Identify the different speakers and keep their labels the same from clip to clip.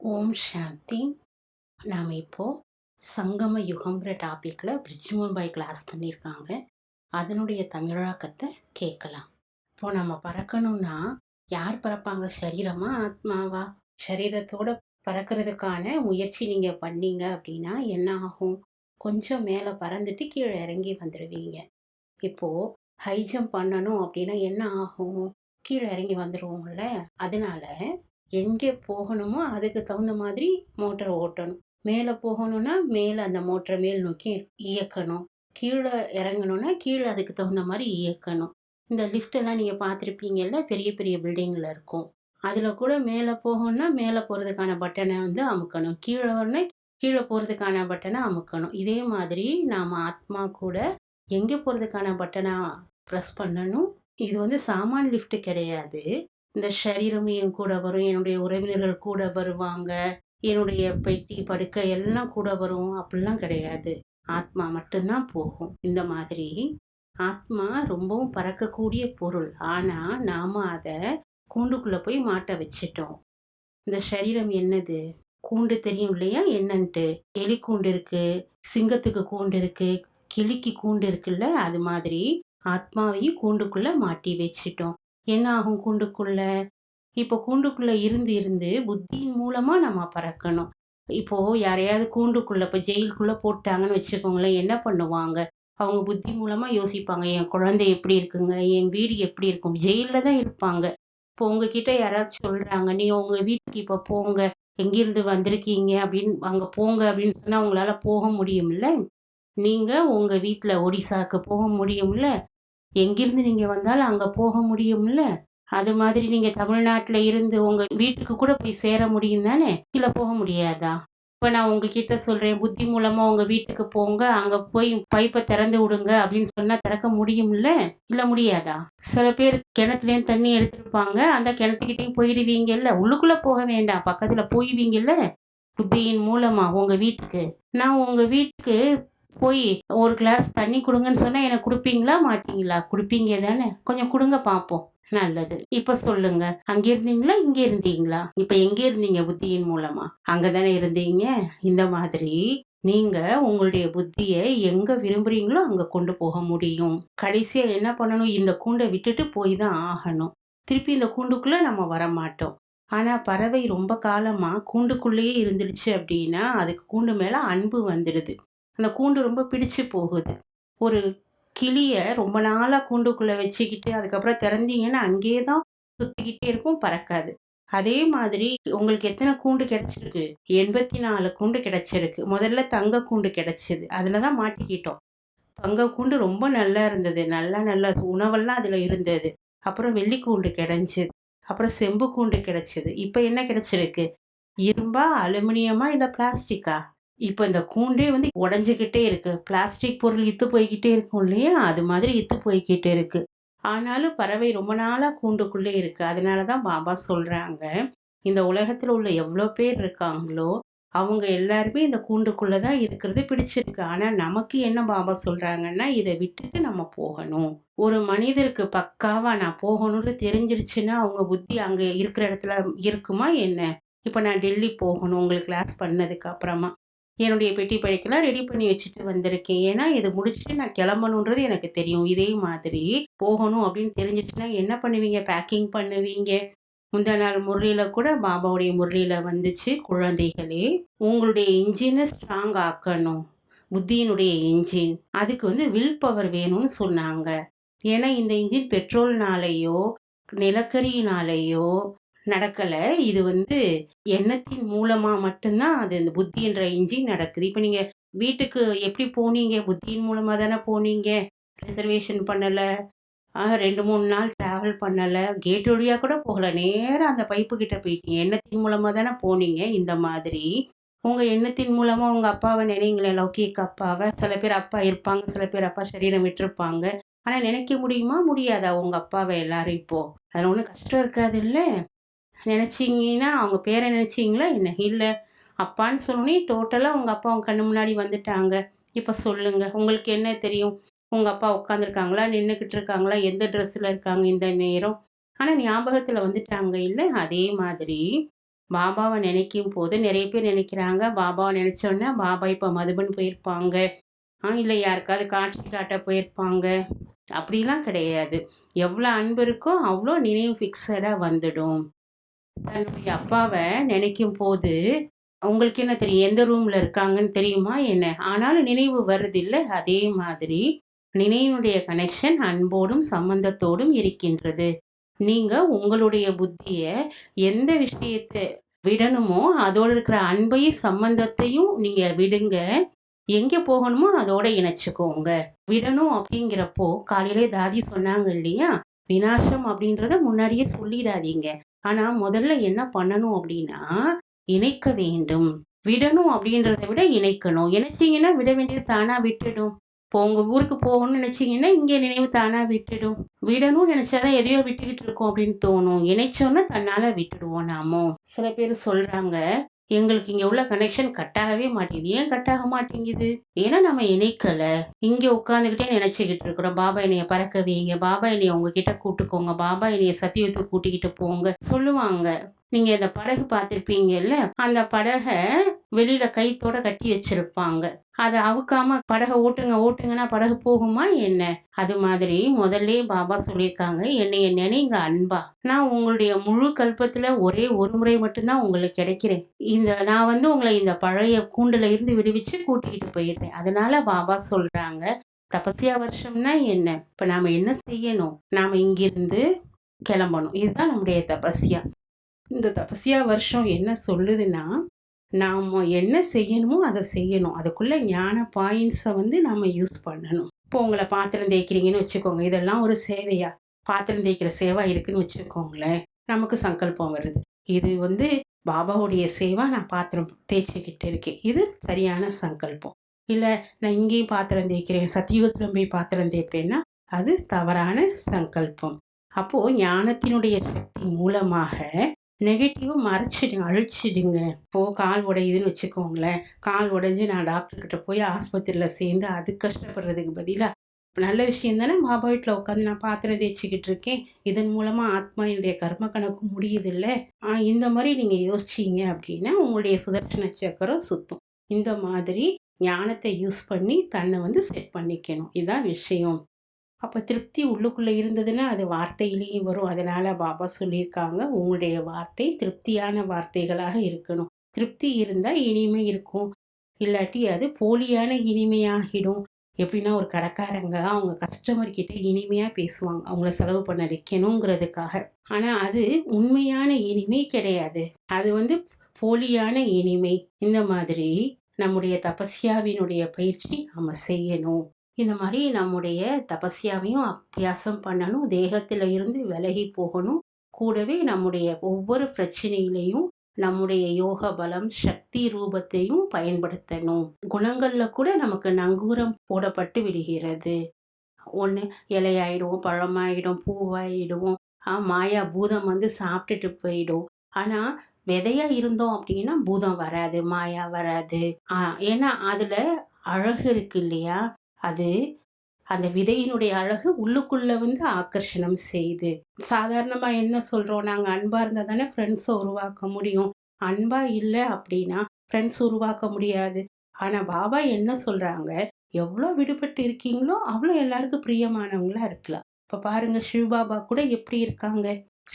Speaker 1: ஓம் சாந்தி. நாம் இப்போது சங்கம யுகம்ங்கிற டாப்பிக்கில் பிரிஜ்மோன் பாய் கிளாஸ் பண்ணியிருக்காங்க. அதனுடைய தமிழாக்கத்தை கேட்கலாம். இப்போ நம்ம பறக்கணும்னா யார் பறப்பாங்க? சரீரமா ஆத்மாவா? சரீரத்தோட பறக்கிறதுக்கான முயற்சி நீங்கள் பண்ணீங்க அப்படின்னா என்ன ஆகும்? கொஞ்சம் மேலே பறந்துட்டு கீழே இறங்கி வந்துடுவீங்க இப்போது ஹை ஜம்ப் பண்ணணும் அப்படின்னா என்ன ஆகும்? கீழே இறங்கி வந்துடுவோம்ல அதனால எங்கே போகணுமோ அதுக்கு தகுந்த மாதிரி மோட்டரை ஓட்டணும். மேலே போகணும்னா மேலே அந்த மோட்டரை மேல் நோக்கி இயக்கணும். கீழே இறங்கணும்னா கீழே அதுக்கு தகுந்த மாதிரி இயக்கணும். இந்த லிஃப்டெல்லாம் நீங்கள் பார்த்துருப்பீங்கல்ல பெரிய பெரிய பில்டிங்கில் இருக்கும். அதில் கூட மேலே போகணும்னா மேலே போகிறதுக்கான பட்டனை வந்து அமுக்கணும். கீழே வரணும்னா கீழே போகிறதுக்கான பட்டனை அமுக்கணும். இதே மாதிரி நாம் ஆத்மா கூட எங்கே போகிறதுக்கான பட்டனை ப்ரெஸ் பண்ணணும்? இது வந்து சாமான் லிஃப்ட்டு கிடையாது. இந்த சரீரம் என் கூட வரும் என்னுடைய உறவினர்கள் கூட வருவாங்க என்னுடைய பெட்டி படுக்கை எல்லாம் கூட வரும். அப்படிலாம் கிடையாது. ஆத்மா மட்டும்தான் போகும். இந்த மாதிரி ஆத்மா ரொம்பவும் பறக்கக்கூடிய பொருள். ஆனா நாம அதை கூண்டுக்குள்ள போய் மாட்ட வச்சிட்டோம். இந்த சரீரம் என்னது? கூண்டு தெரியும் இல்லையா? என்னன்ட்டு? எலி கூண்டு இருக்கு சிங்கத்துக்கு கூண்டு இருக்கு கிளிக்கு கூண்டு இருக்குல்ல? அது மாதிரி ஆத்மாவையும் கூண்டுக்குள்ள மாட்டி வச்சிட்டோம். என்ன ஆகும் கூண்டுக்குள்ள? இப்போ கூண்டுக்குள்ள இருந்து இருந்து புத்தியின் மூலமா நம்ம பறக்கணும். இப்போ யாரையாவது கூண்டுக்குள்ள இப்போ ஜெயிலுக்குள்ள போட்டாங்கன்னு வச்சுக்கோங்களேன் என்ன பண்ணுவாங்க? அவங்க புத்தி மூலமா யோசிப்பாங்க என் குழந்தை எப்படி இருக்குங்க? என் வீடு எப்படி இருக்கும்? ஜெயில தான் இருப்பாங்க. இப்போ உங்ககிட்ட யாராவது சொல்றாங்க நீ உங்க வீட்டுக்கு இப்போ போங்க. எங்கிருந்து வந்திருக்கீங்க? அப்படின்னு அங்க போங்க அப்படின்னு சொன்னா உங்களால போக முடியும்ல? நீங்க உங்க வீட்டுல ஒடிசாக்கு போக முடியும்ல? எங்கிருந்து நீங்க வந்தாலும் அங்க போக முடியும்ல? அது மாதிரி நீங்க தமிழ்நாட்டுல இருந்து உங்க வீட்டுக்கு கூட போய் சேர முடியும் தானே? இல்ல போக முடியாதா? இப்ப நான் உங்ககிட்ட சொல்றேன் புத்தி மூலமா உங்க வீட்டுக்கு போங்க அங்க போய் பைப்பை திறந்து விடுங்க அப்படின்னு சொன்னா திறக்க முடியும்ல? இல்ல முடியாதா? சில பேர் கிணத்துலயும் தண்ணி எடுத்திருப்பாங்க அந்த கிணத்துக்கிட்டையும் போயிடுவீங்கல்ல? உள்ளுக்குள்ள போக வேண்டாம் பக்கத்துல போயிடுவீங்கல்ல? புத்தியின் மூலமா உங்க வீட்டுக்கு. நான் உங்க வீட்டுக்கு போய் ஒரு கிளாஸ் தண்ணி கொடுங்கன்னு சொன்னா எனக்கு கொடுப்பீங்களா மாட்டீங்களா? கொடுப்பீங்க தானே. கொஞ்சம் கொடுங்க பார்ப்போம் நல்லது. இப்ப சொல்லுங்க. அங்க இருந்தீங்களா இங்க இருந்தீங்களா? இப்ப எங்க இருந்தீங்க புத்தியின் மூலமா? அங்கதானே இருந்தீங்க. இந்த மாதிரி நீங்க உங்களுடைய புத்தியை எங்க விரும்புறீங்களோ அங்க கொண்டு போக முடியும். கடைசியா என்ன பண்ணணும்? இந்த கூண்டை விட்டுட்டு போய் தான் ஆகணும். திருப்பி இந்த கூண்டுக்குள்ள நம்ம வர மாட்டோம் ஆனா பறவை ரொம்ப காலமா கூண்டுக்குள்ளேயே இருந்துடுச்சு அப்படின்னா அதுக்கு கூண்டு மேல அன்பு வந்துடுது. அந்த கூண்டு ரொம்ப பிடிச்சு போகுது. ஒரு கிளியை ரொம்ப நாளாக கூண்டுக்குள்ளே வச்சுக்கிட்டு அதுக்கப்புறம் திறந்தீங்கன்னா அங்கேயே தான் சுற்றிக்கிட்டே இருக்கும் பறக்காது. அதே மாதிரி உங்களுக்கு எத்தனை கூண்டு கிடைச்சிருக்கு? எண்பத்தி நாலு கூண்டு கிடைச்சிருக்கு. முதல்ல தங்க கூண்டு கிடச்சிது. அதில் தான் மாட்டிக்கிட்டோம். தங்க கூண்டு ரொம்ப நல்லா இருந்தது. நல்லா நல்ல உணவெல்லாம் அதில் இருந்தது. அப்புறம் வெள்ளி கூண்டு கிடைஞ்சது. அப்புறம் செம்பு கூண்டு கிடைச்சது. இப்போ என்ன கிடைச்சிருக்கு? இரும்பா அலுமினியமா இல்லை பிளாஸ்டிக்கா? இப்போ இந்த கூண்டே வந்து உடஞ்சிக்கிட்டே இருக்கு. பிளாஸ்டிக் பொருள் இத்து போய்கிட்டே இருக்கும் இல்லையா? அது மாதிரி இத்து போய்கிட்டே இருக்கு. ஆனாலும் பறவை ரொம்ப நாளாக கூண்டுக்குள்ளே இருக்கு. அதனாலதான் பாபா சொல்றாங்க இந்த உலகத்தில் உள்ள எவ்வளோ பேர் இருக்காங்களோ அவங்க எல்லாருமே இந்த கூண்டுக்குள்ளே தான் இருக்கிறது பிடிச்சிருக்கு. ஆனால் நமக்கு என்ன பாபா சொல்கிறாங்கன்னா இதை விட்டுட்டு நம்ம போகணும். ஒரு மனிதருக்கு பக்காவாக நான் போகணும்னு தெரிஞ்சிருச்சுன்னா அவங்க புத்தி அங்கே இருக்கிற இடத்துல இருக்குமா என்ன? இப்போ நான் டெல்லி போகணும் உங்களுக்கு கிளாஸ் பண்ணதுக்கு அப்புறமா. என்னுடைய பெட்டி படிக்கலாம் ரெடி பண்ணி வச்சுட்டு வந்திருக்கேன். ஏன்னா இது முடிச்சுட்டு நான் கிளம்பணுன்றது எனக்கு தெரியும். இதே மாதிரி போகணும் அப்படின்னு தெரிஞ்சிச்சுன்னா என்ன பண்ணுவீங்க? பேக்கிங் பண்ணுவீங்க? முந்தா நாள் முரளியில கூட பாபாவுடைய முரளியில வந்துச்சு குழந்தைகளே. உங்களுடைய இன்ஜினை ஸ்ட்ராங் ஆக்கணும். புத்தியினுடைய இன்ஜின் அதுக்கு வந்து வில் பவர் வேணும்னு சொன்னாங்க. ஏன்னா இந்த இன்ஜின் பெட்ரோல்னாலேயோ நிலக்கரியினாலேயோ நடக்கல. இது வந்து எண்ணத்தின் மூலமா மட்டும்தான் அது இந்த புத்தின்ற இன்ஜின் நடக்குது. இப்ப நீங்க வீட்டுக்கு எப்படி போனீங்க? புத்தியின் மூலமா தானே போனீங்க. ரிசர்வேஷன் பண்ணல. ரெண்டு மூணு நாள் டிராவல் பண்ணல. கேட் வழியா கூட போகல. நேரம் அந்த பைப்பு கிட்ட போயிட்டீங்க. எண்ணத்தின் மூலமா தானே போனீங்க? இந்த மாதிரி. உங்க எண்ணத்தின் மூலமா உங்க அப்பாவை நினைங்களேன். லௌகிக் அப்பாவை. சில பேர் அப்பா இருப்பாங்க. சில பேர் அப்பா சரீரம் விட்டுருப்பாங்க. ஆனா நினைக்க முடியுமா? முடியாதா? உங்க அப்பாவை எல்லாரும் இப்போ. அதுல ஒன்றும் கஷ்டம் இருக்காது இல்ல? நினச்சிங்கன்னா அவங்க பேரை நினச்சிங்களா என்ன? இல்லை அப்பான்னு சொன்னோன்னே டோட்டலாக உங்கள் அப்பா அவங்க கண்ணு முன்னாடி வந்துட்டாங்க. இப்போ சொல்லுங்கள் உங்களுக்கு என்ன தெரியும்? உங்கள் அப்பா உட்காந்துருக்காங்களா நின்றுக்கிட்டு இருக்காங்களா எந்த ட்ரெஸ்ஸில் இருக்காங்க இந்த நேரம்? ஆனால் ஞாபகத்தில் வந்துட்டாங்க இல்லை? அதே மாதிரி பாபாவை நினைக்கும் போது நிறைய பேர் நினைக்கிறாங்க. பாபாவை நினச்சோன்னா பாபா இப்போ மதுபன் போயிருப்பாங்க. ஆ இல்லை யாருக்காவது காட்சி காட்ட போயிருப்பாங்க. அப்படிலாம் கிடையாது. எவ்வளோ அன்பு இருக்கோ அவ்வளோ நினைவு ஃபிக்ஸடாக வந்துடும். தன்னுடைய அப்பாவை நினைக்கும் போது உங்களுக்கு என்ன தெரியும்? எந்த ரூம்ல இருக்காங்கன்னு தெரியுமா என்ன? ஆனாலும் நினைவு வருதில்ல அதே மாதிரி நினைவுடைய கனெக்ஷன் அன்போடும் சம்பந்தத்தோடும் இருக்கின்றது. நீங்க உங்களுடைய புத்திய எந்த விஷயத்தை விடணுமோ அதோட இருக்கிற அன்பையும் சம்பந்தத்தையும் நீங்க விடுங்க. எங்க போகணுமோ அதோட இணைச்சுக்கோங்க. விடணும் அப்படிங்கிறப்போ காலையிலே தாதி சொன்னாங்க இல்லையா? வினாசம் அப்படின்றத முன்னாடியே சொல்லிடாதீங்க. ஆனா முதல்ல என்ன பண்ணணும் அப்படின்னா இணைக்க வேண்டும். விடணும் அப்படின்றத விட இணைக்கணும். இணைச்சிங்கன்னா விட வேண்டியது தானா விட்டுடும். இப்போ உங்க ஊருக்கு போகணும்னு நினைச்சீங்கன்னா இங்கே நினைவு தானா விட்டுடும். விடணும்னு நினைச்சாதான் எதையோ விட்டுக்கிட்டு இருக்கோம் அப்படின்னு தோணும். இணைச்சோன்னா தன்னால விட்டுடுவோம் நாமும் சில பேர் சொல்றாங்க எங்களுக்கு இங்க உள்ள கனெக்ஷன் கட் ஆகவே மாட்டேங்குது. ஏன் கட் ஆக மாட்டேங்குது? ஏன்னா நம்ம இணைக்கல. இங்க உட்காந்துக்கிட்டே நினைச்சுக்கிட்டு இருக்கிறோம். பாபா என்னைய பறக்க வைங்க பாபா என்னைய உங்ககிட்ட கூட்டுக்கோங்க. பாபா என்னைய சத்தியத்தை கூட்டிக்கிட்டு போங்க. சொல்லுவாங்க. நீங்க இந்த படகு பார்த்திருப்பீங்கல்ல? அந்த படகை வெளியில கைத்தோட கட்டி வச்சிருப்பாங்க. அதை அவுக்காம படகை ஓட்டுங்க ஓட்டுங்கன்னா படகு போகுமா என்ன? அது மாதிரி முதல்ல பாபா சொல்லியிருக்காங்க என்னைய நினைங்க அன்பா. நான் உங்களுடைய முழு கல்பத்துல ஒரே ஒரு முறை மட்டும்தான் உங்களுக்கு கிடைக்கிறேன். இந்த நான் வந்து உங்களை இந்த பழைய கூண்டுல இருந்து விடுவிச்சு கூட்டிக்கிட்டு போயிடுறேன். அதனால பாபா சொல்றாங்க தபசியா வருஷம்னா என்ன? இப்ப நாம என்ன செய்யணும்? நாம இங்கிருந்து கிளம்பணும். இதுதான் நம்முடைய தபஸ்யா. இந்த தபசியா வருஷம் என்ன சொல்லுதுன்னா நாம் என்ன செய்யணுமோ அதை செய்யணும். அதுக்குள்ளே ஞான பாயிண்ட்ஸை வந்து நாம் யூஸ் பண்ணணும். இப்போ உங்களை பாத்திரம் தேய்க்கிறீங்கன்னு வச்சுக்கோங்க. இதெல்லாம் ஒரு சேவையா? பாத்திரம் தேய்க்கிற சேவா இருக்குன்னு வச்சுக்கோங்களேன். நமக்கு சங்கல்பம் வருது. இது வந்து பாபாவுடைய சேவா நான் பாத்திரம் தேய்ச்சிக்கிட்டு இருக்கேன். இது சரியான சங்கல்பம். இல்லை நான் இங்கேயும் பாத்திரம் தேய்க்கிறேன். சத்தியுகத்திலும் போய் பாத்திரம் தேய்ப்பேன்னா அது தவறான சங்கல்பம். அப்போது ஞானத்தினுடைய சக்தி மூலமாக நெகட்டிவை மறைச்சிடுங்க அழிச்சிடுங்க. இப்போ கால் உடையுதுன்னு வச்சுக்கோங்களேன். கால் உடைஞ்சு நான் டாக்டர் கிட்ட போய் ஆஸ்பத்திரியில் சேர்ந்து அது கஷ்டப்படுறதுக்கு பதிலாக நல்ல விஷயம் தானே? பாபா வீட்டில் உட்காந்து நான் பாத்திரம் தேய்ச்சிக்கிட்டு இருக்கேன். இதன் மூலமாக ஆத்மா என்னுடைய கர்ம கணக்கு முடியுதில்ல? இந்த மாதிரி நீங்கள் யோசிச்சீங்க அப்படின்னா உங்களுடைய சுதர்ஷன சக்கரம் சுத்தும். இந்த மாதிரி ஞானத்தை யூஸ் பண்ணி தன்னை வந்து செட் பண்ணிக்கணும். இதுதான் விஷயம். அப்போ திருப்தி உள்ளுக்குள்ளே இருந்ததுன்னா அது வார்த்தையிலையும் வரும். அதனால் பாபா சொல்லியிருக்காங்க உங்களுடைய வார்த்தை திருப்தியான வார்த்தைகளாக இருக்கணும். திருப்தி இருந்தால் இனிமை இருக்கும். இல்லாட்டி அது போலியான இனிமையாகிடும். எப்படின்னா ஒரு கடைக்காரங்க அவங்க கஸ்டமர் கிட்ட இனிமையாக பேசுவாங்க. அவங்கள செலவு பண்ண வைக்கணுங்கிறதுக்காக. ஆனால் அது உண்மையான இனிமை கிடையாது. அது வந்து போலியான இனிமை. இந்த மாதிரி நம்முடைய தபஸ்யாவினுடைய பயிற்சி நம்ம செய்யணும். இந்த மாதிரி நம்முடைய தபஸ்யாவையும் அபியாசம் பண்ணணும் தேகத்தில் இருந்து விலகி போகணும். கூடவே நம்முடைய ஒவ்வொரு பிரச்சனையிலையும் நம்முடைய யோக பலம் சக்தி ரூபத்தையும் பயன்படுத்தணும். குணங்கள்ல கூட நமக்கு நங்கூரம் போடப்பட்டு விடுகிறது. ஒன்று இலையாயிடும் பழமாயிடும் பூவாயிடும். மாயா பூதம் வந்து சாப்பிட்டுட்டு போயிடும். ஆனா விதையா இருந்தோம் அப்படின்னா பூதம் வராது மாயா வராது. ஆஹ் ஏன்னா அதுல அழகு இருக்கு இல்லையா? அது அந்த விதையினுடைய அழகு உள்ளுக்குள்ள வந்து ஆக்கர்ஷணம் செய்து. சாதாரணமா என்ன சொல்றோம்? நாங்க அன்பா இருந்தா தானே ஃப்ரெண்ட்ஸை உருவாக்க முடியும். அன்பா இல்லை அப்படின்னா ஃப்ரெண்ட்ஸ் உருவாக்க முடியாது. ஆனா பாபா என்ன சொல்றாங்க? எவ்வளோ விடுபட்டு இருக்கீங்களோ அவ்வளோ எல்லாருக்கும் பிரியமானவங்களா இருக்கலாம். இப்ப பாருங்க சிவபாபா கூட எப்படி இருக்காங்க?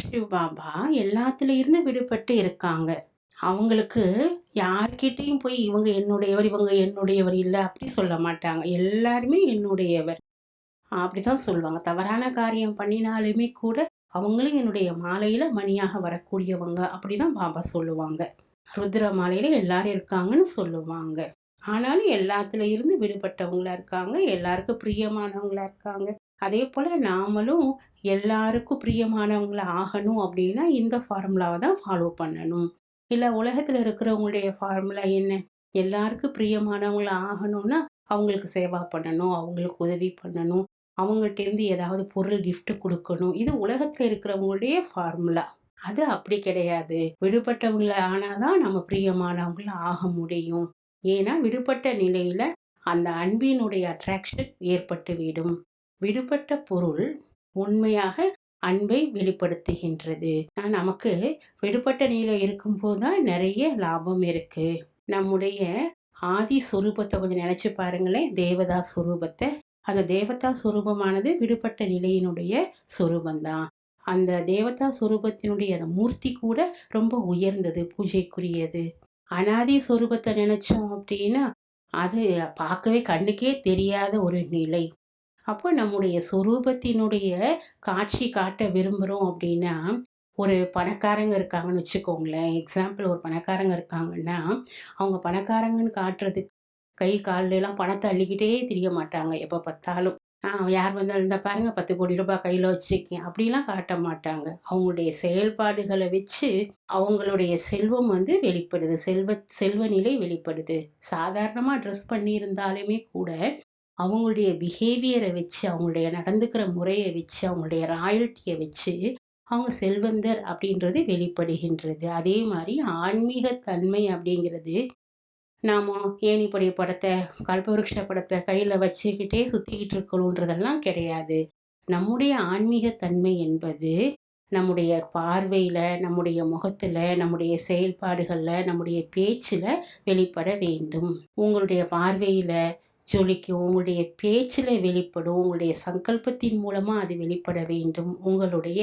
Speaker 1: சிவபாபா எல்லாத்துல இருந்து விடுபட்டு இருக்காங்க. அவங்களுக்கு யார்கிட்டயும் போய் இவங்க என்னுடையவர் இவங்க என்னுடையவர் இல்லை அப்படி சொல்ல மாட்டாங்க. எல்லாருமே என்னுடையவர். அப்படிதான் சொல்லுவாங்க. தவறான காரியம் பண்ணினாலுமே கூட அவங்களும் என்னுடைய மாலையில மணியாக வரக்கூடியவங்க அப்படிதான் பாபா சொல்லுவாங்க. ருத்ர மாலையில எல்லாரும் இருக்காங்கன்னு சொல்லுவாங்க. ஆனாலும் எல்லாத்துல இருந்து விடுபட்டவங்களா இருக்காங்க எல்லாருக்கும் பிரியமானவங்களா இருக்காங்க. அதே போல நாமளும் எல்லாருக்கும் பிரியமானவங்களா ஆகணும் அப்படின்னா இந்த ஃபார்முலாவை தான் ஃபாலோ பண்ணணும். இல்லை உலகத்தில் இருக்கிறவங்களுடைய ஃபார்முலா என்ன? எல்லாருக்கும் பிரியமானவங்கள ஆகணும்னா அவங்களுக்கு சேவா பண்ணணும் அவங்களுக்கு உதவி பண்ணணும் அவங்கள்ட்டேருந்து ஏதாவது பொருள் கிஃப்ட் கொடுக்கணும். இது உலகத்தில் இருக்கிறவங்களுடைய ஃபார்முலா அது அப்படி கிடையாது. விடுபட்டவங்கள ஆனாதான் நம்ம பிரியமானவங்கள ஆக முடியும். ஏன்னா விடுபட்ட நிலையில அந்த அன்பினுடைய அட்ராக்ஷன் ஏற்பட்டுவிடும். விடுபட்ட பொருள் உண்மையாக அன்பை வெளிப்படுத்துகின்றது. நமக்கு விடுபட்ட நிலை இருக்கும்போது தான் நிறைய லாபம் இருக்கு. நம்முடைய ஆதி சுரூபத்தை கொஞ்சம் நினைச்சு பாருங்களேன். தேவதா சுரூபத்தை. அந்த தேவதா சுரூபமானது விடுபட்ட நிலையினுடைய சுரூபந்தான் அந்த தேவதா சுரூபத்தினுடைய அந்த மூர்த்தி கூட ரொம்ப உயர்ந்தது பூஜைக்குரியது. அனாதி சுரூபத்தை நினைச்சோம் அப்படின்னா அது பார்க்கவே கண்ணுக்கே தெரியாத ஒரு நிலை. அப்போ நம்முடைய சுரூபத்தினுடைய காட்சி காட்ட விரும்புகிறோம் அப்படின்னா ஒரு பணக்காரங்க இருக்காங்கன்னு வச்சுக்கோங்களேன். எக்ஸாம்பிள் ஒரு பணக்காரங்க இருக்காங்கன்னா அவங்க பணக்காரங்கன்னு காட்டுறதுக்கு கை கால்லாம் பணத்தை அள்ளிக்கிட்டே தெரிய மாட்டாங்க. எப்போ பார்த்தாலும். யார் வந்தாலும் இருந்தால் பாருங்க பத்து கோடி ரூபாய் கையில் வச்சுருக்கேன். அப்படிலாம் காட்ட மாட்டாங்க. அவங்களுடைய செயல்பாடுகளை வச்சு அவங்களுடைய செல்வம் வந்து வெளிப்படுது. செல்வ செல்வ நிலை வெளிப்படுது. சாதாரணமாக ட்ரெஸ் பண்ணியிருந்தாலுமே கூட அவங்களுடைய பிஹேவியரை வச்சு அவங்களுடைய நடந்துக்கிற முறையை வச்சு அவங்களுடைய ராயல்ட்டியை வச்சு அவங்க செல்வந்தர் அப்படின்றது வெளிப்படுகின்றது. அதே மாதிரி ஆன்மீக தன்மை அப்படிங்கிறது நாம் ஏணிப்படி படத்தை கல்பவருஷ படத்தை கையில் வச்சுக்கிட்டே சுற்றிக்கிட்டு இருக்கணுன்றதெல்லாம் கிடையாது. நம்முடைய ஆன்மீக தன்மை என்பது நம்முடைய பார்வையில் நம்முடைய முகத்தில் நம்முடைய செயல்பாடுகளில் நம்முடைய பேச்சில் வெளிப்பட வேண்டும். உங்களுடைய பார்வையில் ஜொலிக்கும் உங்களுடைய பேச்சில் வெளிப்படும் உங்களுடைய சங்கல்பத்தின் மூலமாக அது வெளிப்பட வேண்டும். உங்களுடைய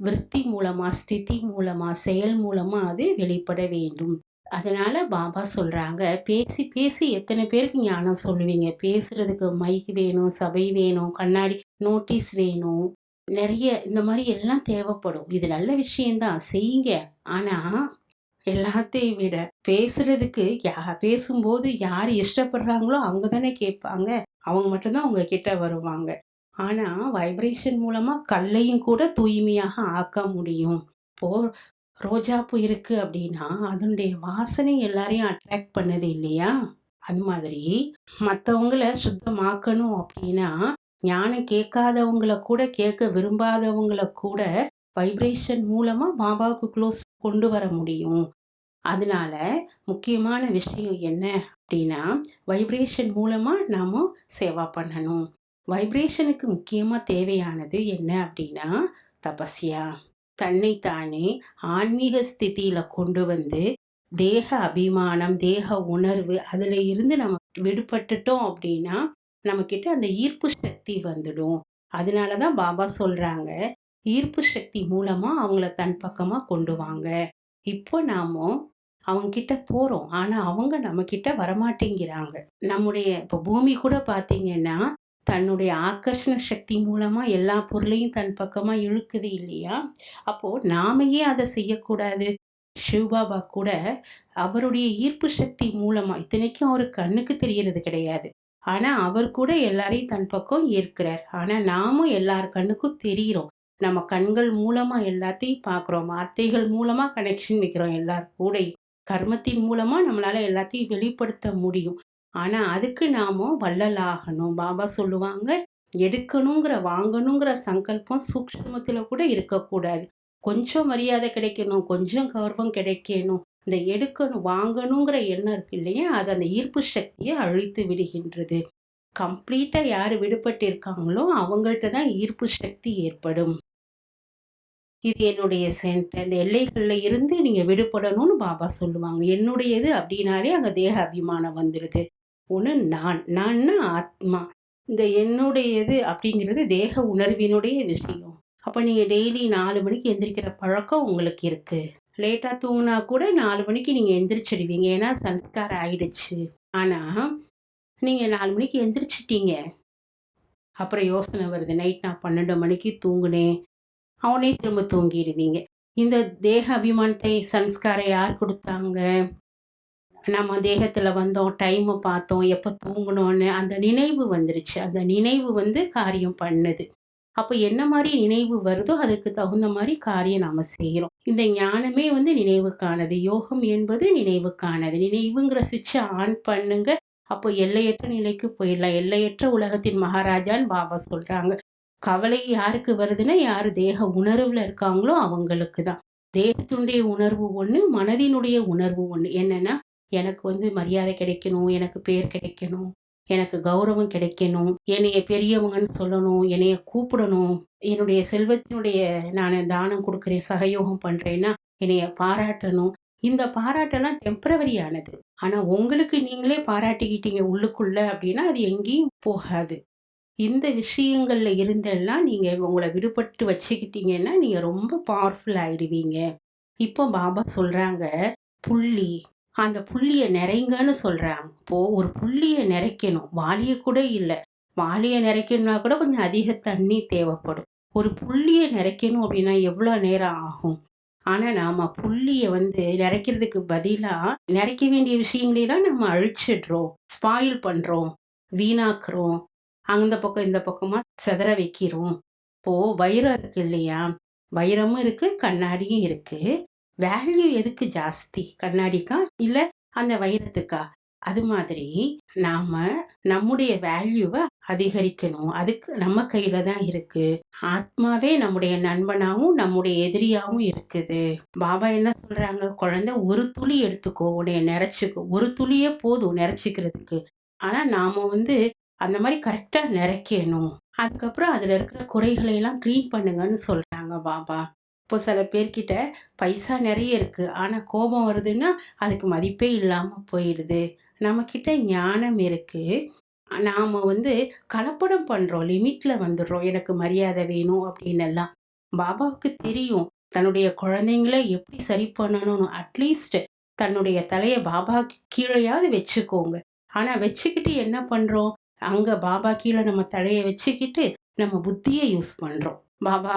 Speaker 1: விற்பி மூலமாக ஸ்திதி மூலமாக செயல் மூலமாக அது வெளிப்பட வேண்டும். அதனால பாபா சொல்றாங்க பேசி பேசி எத்தனை பேருக்கு ஞானம் சொல்லுவீங்க? பேசுறதுக்கு மைக் வேணும் சபை வேணும் கண்ணாடி நோட்டீஸ் வேணும். நிறைய இந்த மாதிரி எல்லாம் தேவைப்படும். இது நல்ல விஷயம்தான். செய்யுங்க. ஆனா எல்லாத்தையும் விட பேசுறதுக்கு யா பேசும்போது யார் இஷ்டப்படுறாங்களோ அவங்க தானே கேட்பாங்க. அவங்க மட்டும்தான் அவங்க கிட்ட வருவாங்க. ஆனா வைப்ரேஷன் மூலமா கல்லையும் கூட தூய்மையாக ஆக்க முடியும். இப்போ ரோஜாப்பூ இருக்கு அப்படின்னா அதனுடைய வாசனை எல்லாரையும் அட்ராக்ட் பண்ணுது இல்லையா? அது மாதிரி மற்றவங்கள சுத்தமாக்கணும் அப்படின்னா ஞானம் கேட்காதவங்கள கூட கேட்க விரும்பாதவங்கள கூட வைப்ரேஷன் மூலமா பாபாவுக்கு க்ளோஸ் கொண்டு வர முடியும். அதனால முக்கியமான விஷயம் என்ன அப்படின்னா வைப்ரேஷன் மூலமா நாம சேவா பண்ணணும். வைப்ரேஷனுக்கு முக்கியமா தேவையானது என்ன அப்படின்னா தபஸ்யா. தன்னைத்தானே ஆன்மீக ஸ்திதியில் கொண்டு வந்து தேக அபிமானம் தேக உணர்வு அதுல இருந்து நம்ம விடுபட்டுட்டோம் அப்படின்னா நம்ம கிட்ட அந்த ஈர்ப்பு சக்தி வந்துடும். அதனாலதான் பாபா சொல்றாங்க ஈர்ப்பு சக்தி மூலமா அவங்கள தன் பக்கமா கொண்டு வாங்க. இப்போ நாம அவங்க கிட்ட போறோம். ஆனா அவங்க நம்ம கிட்ட வரமாட்டேங்கிறாங்க. நம்முடைய இப்போ பூமி கூட பாத்தீங்கன்னா தன்னுடைய ஆக்கர்ஷண சக்தி மூலமா எல்லா பொருளையும் தன் பக்கமா இழுக்குது இல்லையா? அப்போ நாமையே அதை செய்யக்கூடாது. சிவபாபா கூட அவருடைய ஈர்ப்பு சக்தி மூலமா இத்தனைக்கும் அவரு கண்ணுக்கு தெரியறது கிடையாது. ஆனா அவர் கூட எல்லாரையும் தன் பக்கம் ஈர்க்கிறார். ஆனா நாமும் எல்லார் கண்ணுக்கும் தெரிகிறோம். நம்ம கண்கள் மூலமாக எல்லாத்தையும் பார்க்குறோம். வார்த்தைகள் மூலமாக கனெக்ஷன் வைக்கிறோம் எல்லார் கூட கர்மத்தின் மூலமாக நம்மளால் எல்லாத்தையும் வெளிப்படுத்த முடியும். ஆனால் அதுக்கு நாம வள்ளலாகணும். பாபா சொல்லுவாங்க எடுக்கணுங்கிற வாங்கணுங்கிற சங்கல்பம் சூக்ஷ்மத்தில் கூட இருக்கக்கூடாது. கொஞ்சம் மரியாதை கிடைக்கணும் கொஞ்சம் கௌரவம் கிடைக்கணும். இந்த எடுக்கணும் வாங்கணுங்கிற எண்ணம் இருக்கு இல்லையா? அது அந்த ஈர்ப்பு சக்தியை அழித்து விடுகின்றது. கம்ப்ளீட்டாக யார் விடுபட்டு இருக்காங்களோ அவங்கள்ட்ட தான் ஈர்ப்பு சக்தி ஏற்படும். இது என்னுடைய சென்ட் இந்த எல்லைகளில் இருந்து நீங்கள் விடுபடணும்னு பாபா சொல்லுவாங்க. என்னுடையது அப்படின்னாலே அங்கே தேக அபிமானம் வந்துடுது ஒன்று நான் நான்னா ஆத்மா? இந்த என்னுடையது அப்படிங்கிறது தேக உணர்வினுடைய விஷயம். அப்போ நீங்கள் டெய்லி நாலு மணிக்கு எந்திரிக்கிற பழக்கம் உங்களுக்கு இருக்குது லேட்டாக தூங்கினா கூட நாலு மணிக்கு நீங்கள் எந்திரிச்சிடுவீங்க. ஏன்னா சன்ஸ்கார் ஆயிடுச்சு. ஆனால் நீங்கள் நாலு மணிக்கு எந்திரிச்சிட்டீங்க. அப்புறம் யோசனை வருது. நைட் நான் பன்னெண்டு மணிக்கு தூங்குனேன். அவனே திரும்ப தூங்கிடுவீங்க. இந்த தேக அபிமானத்தை சன்ஸ்காரை யார் கொடுத்தாங்க? நம்ம தேகத்துல வந்தோம் டைமை பார்த்தோம் எப்போ தூங்கணும்னு அந்த நினைவு வந்துருச்சு. அந்த நினைவு வந்து காரியம் பண்ணுது. அப்போ என்ன மாதிரி நினைவு வருதோ அதுக்கு தகுந்த மாதிரி காரியம் நாம செய்கிறோம் இந்த ஞானமே வந்து நினைவுக்கானது. யோகம் என்பது நினைவுக்கானது. நினைவுங்கிற சுவிட்சை ஆன் பண்ணுங்க. அப்போ எல்லையற்ற நிலைக்கு போயிடலாம். எல்லையற்ற உலகத்தின் மகாராஜான்னு பாபா சொல்றாங்க. கவலை யாருக்கு வருதுன்னா யார் தேக உணர்வுல இருக்காங்களோ அவங்களுக்கு தான் தேகத்தினுடைய உணர்வு ஒன்று மனதினுடைய உணர்வு ஒன்று என்னன்னா எனக்கு வந்து மரியாதை கிடைக்கணும் எனக்கு பேர் கிடைக்கணும் எனக்கு கௌரவம் கிடைக்கணும் என்னைய பெரியவங்கன்னு சொல்லணும் என்னைய கூப்பிடணும். என்னுடைய செல்வத்தினுடைய நான் தானம் கொடுக்குறேன் சகயோகம் பண்றேன்னா என்னைய பாராட்டணும். இந்த பாராட்டெல்லாம் டெம்பரவரியானது ஆனா உங்களுக்கு நீங்களே பாராட்டிக்கிட்டீங்க உள்ளுக்குள்ள அப்படின்னா அது எங்கேயும் போகாது. இந்த விஷயங்கள்ல இருந்தெல்லாம் நீங்க உங்களை விடுபட்டு வச்சுக்கிட்டீங்கன்னா நீங்க ரொம்ப பவர்ஃபுல் ஆயிடுவீங்க. இப்போ பாபா சொல்றாங்க புள்ளி அந்த புள்ளிய நிறைங்கன்னு சொல்றாங்க. இப்போ ஒரு புள்ளிய நிறைக்கணும். வாளிய கூட இல்லை. வாளிய நிறைக்கணும்னா கூட கொஞ்சம் அதிக தண்ணி தேவைப்படும். ஒரு புள்ளிய நிறைக்கணும் அப்படின்னா எவ்வளவு நேரம் ஆகும்? ஆனா நாம புள்ளிய வந்து நிறைக்கிறதுக்கு பதிலா நிறைக்க வேண்டிய விஷயங்களெல்லாம் நம்ம அழிச்சிடுறோம். ஸ்பாயில் பண்றோம். வீணாக்குறோம். அந்த பக்கம் இந்த பக்கமா செதற வைக்கிறோம். இப்போ வைரம் இருக்கு இல்லையா? வைரமும் இருக்கு கண்ணாடியும் இருக்கு. வேல்யூ எதுக்கு ஜாஸ்தி? கண்ணாடிக்கா? இல்ல அந்த வைரத்துக்கா? அது மாதிரி நாம நம்முடைய வேல்யூவை அதிகரிக்கணும். அதுக்கு நம்ம கையில தான் இருக்கு. ஆத்மாவே நம்முடைய நண்பனாவும் நம்முடைய எதிரியாவும் இருக்குது. பாபா என்ன சொல்றாங்க? குழந்தை ஒரு துளி எடுத்துக்கோ உன்னைய நிறைச்சிக்கோ ஒரு துளியே போதும் நிறைச்சிக்கிறதுக்கு ஆனா நாம வந்து அந்த மாதிரி கரெக்டாக நிறைக்கணும் அதுக்கப்புறம் அதில் இருக்கிற குறைகளை எல்லாம் க்ளீன் பண்ணுங்கன்னு சொல்கிறாங்க பாபா. இப்போ சில பேர்கிட்ட பைசா நிறைய இருக்குது ஆனால் கோபம் வருதுன்னா அதுக்கு மதிப்பே இல்லாமல் போயிடுது. நம்மக்கிட்ட ஞானம் இருக்குது நாம் வந்து கலப்படம் பண்ணுறோம் லிமிட்டில் வந்துடுறோம். எனக்கு மரியாதை வேணும் அப்படின்னு எல்லாம். பாபாவுக்கு தெரியும். தன்னுடைய குழந்தைங்கள எப்படி சரி பண்ணணும்னு. அட்லீஸ்ட் தன்னுடைய தலையை பாபா கீழேயாவது வச்சுக்கோங்க. ஆனால் வச்சுக்கிட்டு என்ன பண்ணுறோம் அங்கே பாபா கீழே நம்ம தலையை வச்சுக்கிட்டு நம்ம புத்தியை யூஸ் பண்ணுறோம் பாபா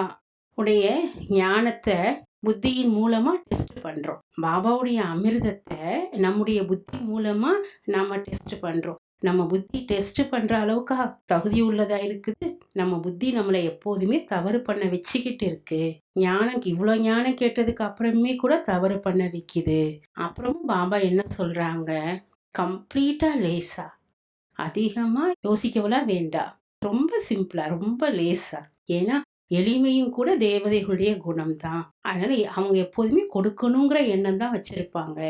Speaker 1: உடைய ஞானத்தை புத்தியின் மூலமாக டெஸ்ட் பண்ணுறோம் பாபாவுடைய அமிர்தத்தை நம்முடைய புத்தி மூலமாக நம்ம டெஸ்ட் பண்ணுறோம் நம்ம புத்தி டெஸ்ட் பண்ணுற அளவுக்கு தகுதி உள்ளதா இருக்குது? நம்ம புத்தி நம்மளை எப்போதுமே தவறு பண்ண வச்சுக்கிட்டு இருக்கு. ஞானம் இவ்வளோ ஞானம் கேட்டதுக்கு அப்புறமே கூட தவறு பண்ண வைக்குது. அப்புறமும் பாபா என்ன சொல்றாங்க? கம்ப்ளீட்டா லேசா அதிகமா யோசிக்கவெல்லாம் வேண்டாம் ரொம்ப சிம்பிளா ரொம்ப லேசா. ஏன்னா எளிமையும் கூட தேவதைகளுடைய குணம் தான் அதனால அவங்க எப்போதுமே கொடுக்கணுங்கிற எண்ணம் தான் வச்சிருப்பாங்க.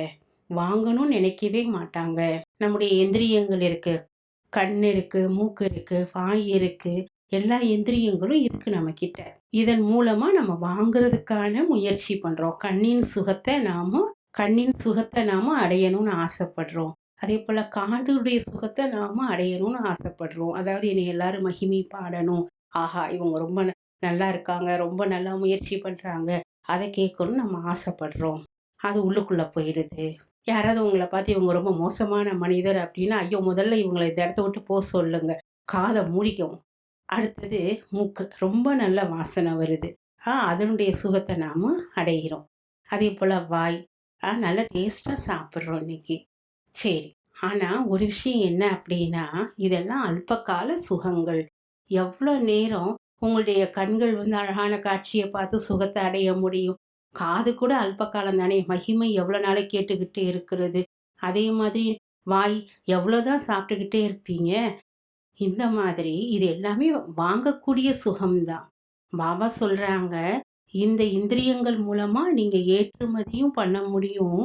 Speaker 1: வாங்கணும்னு நினைக்கவே மாட்டாங்க. நம்முடைய எந்திரியங்கள் இருக்கு. கண் இருக்கு மூக்கு இருக்கு வாய் இருக்கு. எல்லா எந்திரியங்களும் இருக்கு நம்ம கிட்ட இதன் மூலமா நம்ம வாங்குறதுக்கான முயற்சி பண்றோம். கண்ணின் சுகத்தை நாம கண்ணின் சுகத்தை நாம அடையணும்னு ஆசைப்படுறோம். அதே போல காதுடைய சுகத்தை நாம அடையணும்னு ஆசைப்படுறோம். அதாவது என்னை எல்லாரும் மகிமை பாடணும். ஆஹா இவங்க ரொம்ப நல்லா இருக்காங்க ரொம்ப நல்லா முயற்சி பண்றாங்க. அதை கேட்கணும்னு நம்ம ஆசைப்படுறோம். அது உள்ளுக்குள்ள போயிடுது. யாராவது உங்களை பார்த்து இவங்க ரொம்ப மோசமான மனிதர் அப்படின்னா ஐயோ முதல்ல இவங்களை இந்த இடத்த விட்டு போக சொல்லுங்க. காதை மூடிக்கவும் அடுத்தது மூக்கு. ரொம்ப நல்ல வாசனை வருது. ஆஹ் அதனுடைய சுகத்தை நாம அடைகிறோம். அதே போல வாய். ஆஹ் நல்லா டேஸ்டா சாப்பிட்றோம் இன்னைக்கு. சரி ஆனா ஒரு விஷயம் என்ன அப்படின்னா இதெல்லாம் அல்பகால சுகங்கள். எவ்வளவு நேரம் உங்களுடைய கண்கள் வந்து அழகான காட்சியை பார்த்து சுகத்தை அடைய முடியும்? காது கூட அல்பகாலம் தானே மகிமை எவ்வளவு நாளை கேட்டுக்கிட்டே இருக்கிறது? அதே மாதிரி வாய் எவ்வளோதான் சாப்பிட்டுக்கிட்டே இருப்பீங்க? இந்த மாதிரி இது எல்லாமே வாங்கக்கூடிய சுகம்தான். பாபா சொல்றாங்க இந்த இந்திரியங்கள் மூலமா நீங்க ஏற்றுமதியும் பண்ண முடியும்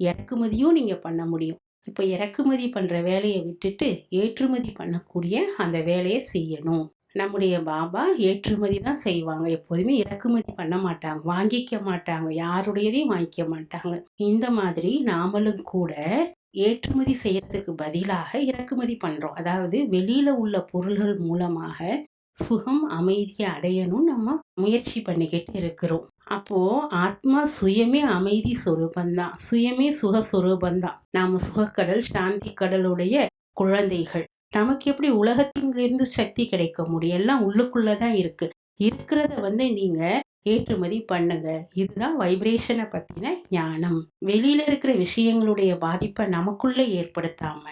Speaker 1: இறக்குமதியும் நீங்க பண்ண முடியும். இப்போ இறக்குமதி பண்ணுற வேலையை விட்டுட்டு ஏற்றுமதி பண்ணக்கூடிய அந்த வேலையை செய்யணும். நம்முடைய பாபா ஏற்றுமதி தான் செய்வாங்க. எப்போதுமே இறக்குமதி பண்ண மாட்டாங்க. வாங்கிக்க மாட்டாங்க. யாருடையதையும் வாங்கிக்க மாட்டாங்க. இந்த மாதிரி நாமளும் கூட ஏற்றுமதி செய்யறதுக்கு பதிலாக இறக்குமதி பண்றோம். அதாவது வெளியில உள்ள பொருள்கள் மூலமாக சுகம் அமைதியை அடையணும் நம்ம முயற்சி பண்ணிக்கிட்டு இருக்கிறோம். அப்போ ஆத்மா சுயமே அமைதி சுரூபந்தான் சுயமே சுக சுரூபந்தான் நாம சுகக்கடல் சாந்தி கடலுடைய குழந்தைகள். நமக்கு எப்படி உலகத்திலிருந்து சக்தி கிடைக்க முடியும்? எல்லாம் உள்ளுக்குள்ளதான் இருக்கு. இருக்கிறத வந்து நீங்க ஏற்றுமதி பண்ணுங்க. இதுதான் வைப்ரேஷனை பத்தின ஞானம். வெளியில இருக்கிற விஷயங்களுடைய பாதிப்பை நமக்குள்ள ஏற்படுத்தாம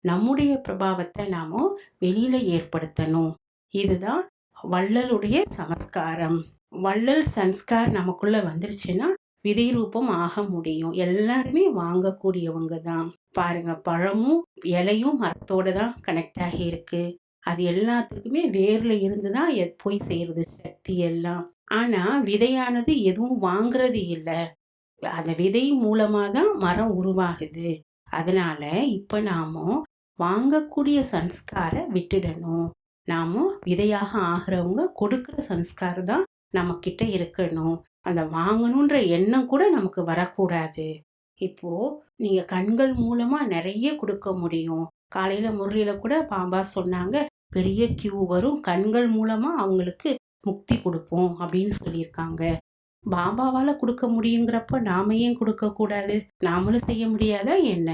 Speaker 1: நம்முடைய பிரபாவத்தை நாம வெளியில ஏற்படுத்தணும். இதுதான் வள்ளலுடைய சமஸ்காரம். வள்ளல் சன்ஸ்கார் நமக்குள்ள வந்துருச்சுன்னா விதை ரூபம் ஆக முடியும். எல்லாருமே வாங்கக்கூடியவங்க தான் பாருங்க பழமும் இலையும் மரத்தோட தான் கனெக்ட் ஆகி இருக்கு. அது எல்லாத்துக்குமே வேர்ல இருந்து தான் போய் சேருது சக்தி எல்லாம். ஆனா விதையானது எதுவும் வாங்குறது இல்லை. அந்த விதை மூலமா தான் மரம் உருவாகுது. அதனால இப்ப நாம வாங்கக்கூடிய சன்ஸ்கார விட்டுடணும். நாம விதையாக ஆகிறவங்க கொடுக்குற சன்ஸ்கார் தான் நம்ம கிட்ட இருக்கணும். அந்த வாங்கணுன்ற எண்ணம் கூட நமக்கு வரக்கூடாது. இப்போ நீங்க கண்கள் மூலமா நிறைய கொடுக்க முடியும். காலையில முரளியில கூட பாபா சொன்னாங்க பெரிய கியூ வரும் கண்கள் மூலமா அவங்களுக்கு முக்தி கொடுப்போம் அப்படின்னு சொல்லியிருக்காங்க. பாபாவால கொடுக்க முடியுங்கிறப்ப நாம ஏன் கொடுக்க கூடாது நாமளும் செய்ய முடியாதா என்ன?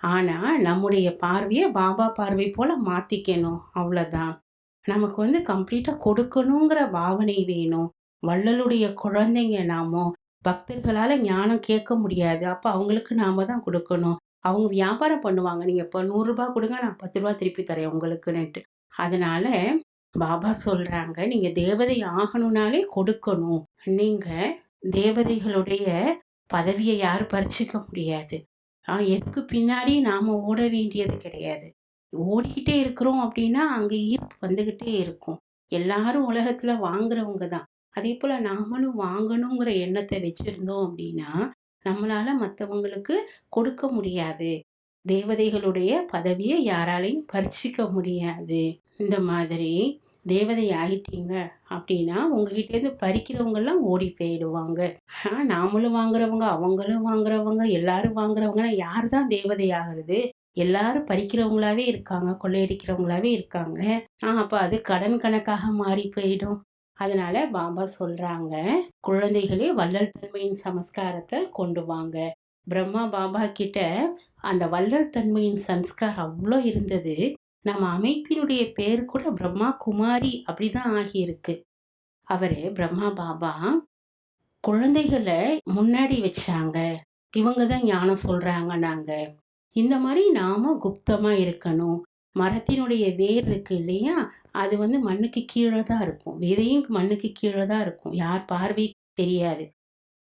Speaker 1: ஆனா நம்முடைய பார்வையை பாபா பார்வை போல மாத்திக்கணும். அவ்வளவுதான். நமக்கு வந்து கம்ப்ளீட்டா கொடுக்கணுங்கிற பாவனை வேணும். வள்ளலுடைய குழந்தைங்க நாமோ பக்தர்களால ஞானம் கேட்க முடியாது. அப்ப அவங்களுக்கு நாம தான் கொடுக்கணும். அவங்க வியாபாரம் பண்ணுவாங்க. நீங்க இப்ப நூறு ரூபாய் கொடுங்க நான் பத்து ரூபாய் திருப்பி தரேன் உங்களுக்குன்னுட்டு. அதனால பாபா சொல்றாங்க நீங்க தேவதை ஆகணும்னாலே கொடுக்கணும். நீங்க தேவதைகளுடைய பதவியை யாரும் பறிச்சிக்க முடியாது. எதுக்கு பின்னாடி நாம ஓட வேண்டியது கிடையாது. ஓடிக்கிட்டே இருக்கிறோம் அப்படின்னா அங்கே ஈர்ப்பு வந்துக்கிட்டே இருக்கும். எல்லாரும் உலகத்தில் வாங்குறவங்க தான். அதே போல் நாமளும் வாங்கணுங்கிற எண்ணத்தை வச்சுருந்தோம் அப்படின்னா நம்மளால் மற்றவங்களுக்கு கொடுக்க முடியாது. தேவதைகளுடைய பதவியை யாராலையும் பறிச்சிக்க முடியாது. இந்த மாதிரி தேவதை ஆகிட்டீங்க அப்படின்னா உங்ககிட்டேருந்து பறிக்கிறவங்கெல்லாம் ஓடி போயிடுவாங்க. நாமளும் வாங்குறவங்க அவங்களும் வாங்குறவங்க எல்லாரும் வாங்குறவங்கன்னா யார் தான் தேவதை ஆகிறது? எல்லாரும் பறிக்கிறவங்களாவே இருக்காங்க கொள்ளையடிக்கிறவங்களாவே இருக்காங்க. ஆஹ் அப்ப அது கடன் கணக்காக மாறி போயிடும். அதனால பாபா சொல்றாங்க குழந்தைகளே வள்ளல் தன்மையின் சமஸ்காரத்தை கொண்டு வாங்க. பிரம்மா பாபா கிட்ட அந்த வள்ளல் தன்மையின் சம்ஸ்காரம் அவ்வளோ இருந்தது நம்ம அமைப்பினுடைய பேர் கூட பிரம்மா குமாரி அப்படிதான் ஆகியிருக்கு. அவரு பிரம்மா பாபா குழந்தைகளை முன்னாடி வச்சாங்க. இவங்க தான் ஞானம் சொல்றாங்க நாங்க இந்த மாதிரி நாம குப்தமா இருக்கணும். மரத்தினுடைய வேர் இருக்கு இல்லையா? அது வந்து மண்ணுக்கு கீழே தான் இருக்கும். விதையும் மண்ணுக்கு கீழே தான் இருக்கும். யார் பார்வை தெரியாது.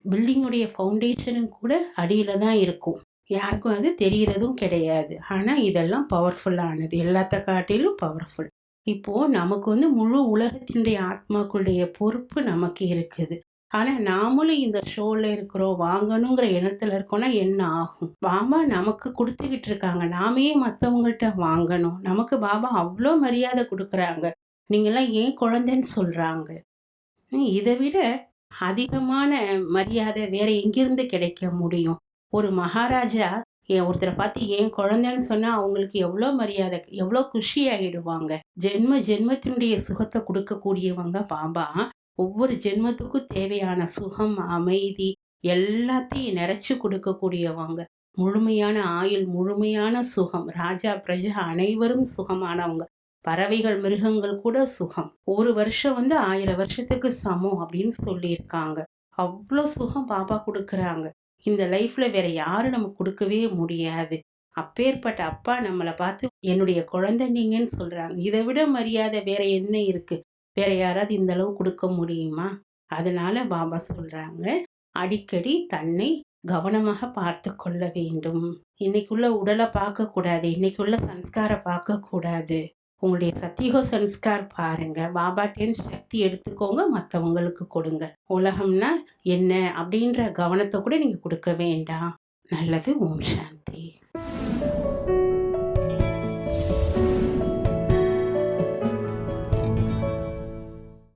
Speaker 1: பில்டிங்குடைய ஃபவுண்டேஷனும் கூட அடியில தான் இருக்கும். யாருக்கும் அது தெரியறதும் கிடையாது. ஆனால் இதெல்லாம் பவர்ஃபுல்லானது எல்லாத்த காட்டிலும் பவர்ஃபுல் இப்போ நமக்கு வந்து முழு உலகத்தினுடைய ஆத்மாக்களுடைய பொறுப்பு நமக்கு இருக்குது. ஆனா நாமளும் இந்த ஷோல இருக்கிறோம் வாங்கணுங்கிற எண்ணத்துல இருக்கோம்னா என்ன ஆகும்? பாபா நமக்கு கொடுத்துக்கிட்டு இருக்காங்க. நாமே மற்றவங்கள்ட்ட வாங்கணும். நமக்கு பாபா அவ்வளோ மரியாதை கொடுக்குறாங்க. நீங்களாம் ஏன் குழந்தைன்னு சொல்றாங்க? இதை விட அதிகமான மரியாதை வேற எங்கிருந்து கிடைக்க முடியும்? ஒரு மகாராஜா என் ஒருத்தரை பார்த்து ஏன் குழந்தைன்னு சொன்னா அவங்களுக்கு எவ்வளோ மரியாதை எவ்வளோ குஷி ஆகிடுவாங்க ஜென்ம ஜென்மத்தினுடைய சுகத்தை கொடுக்கக்கூடியவங்க பாபா. ஒவ்வொரு ஜென்மத்துக்கும் தேவையான சுகம் அமைதி எல்லாத்தையும் நிறைச்சு கொடுக்கக்கூடியவங்க. முழுமையான ஆயுள் முழுமையான சுகம். ராஜா பிரஜா அனைவரும் சுகமானவங்க. பறவைகள் மிருகங்கள் கூட சுகம். ஒரு வருஷம் வந்து ஆயிரம் வருஷத்துக்கு சமம் அப்படின்னு சொல்லியிருக்காங்க. அவ்வளோ சுகம் பாபா கொடுக்குறாங்க. இந்த லைஃப்ல வேற யாரும் நமக்கு கொடுக்கவே முடியாது. அப்பேற்பட்ட அப்பா நம்மளை பார்த்து என்னுடைய குழந்தை நீங்கன்னு சொல்றாங்க. இதை விட மரியாதை வேற என்ன இருக்கு? வேற யாராவது இந்த அளவு கொடுக்க முடியுமா? அதனால பாபா சொல்றாங்க அடிக்கடி தன்னை கவனமாக பார்த்து கொள்ள வேண்டும். இன்னைக்குள்ள உடலை பார்க்க கூடாது இன்னைக்குள்ள சன்ஸ்கார பார்க்க கூடாது உங்களுடைய சத்தியுக சன்ஸ்கார் பாருங்க. பாபாட்டேந்து சக்தி எடுத்துக்கோங்க மற்றவங்களுக்கு கொடுங்க. உலகம்னா என்ன அப்படின்ற கவனத்தை கூட நீங்க கொடுக்க வேண்டாம். நல்லது ஓம் சாந்தி.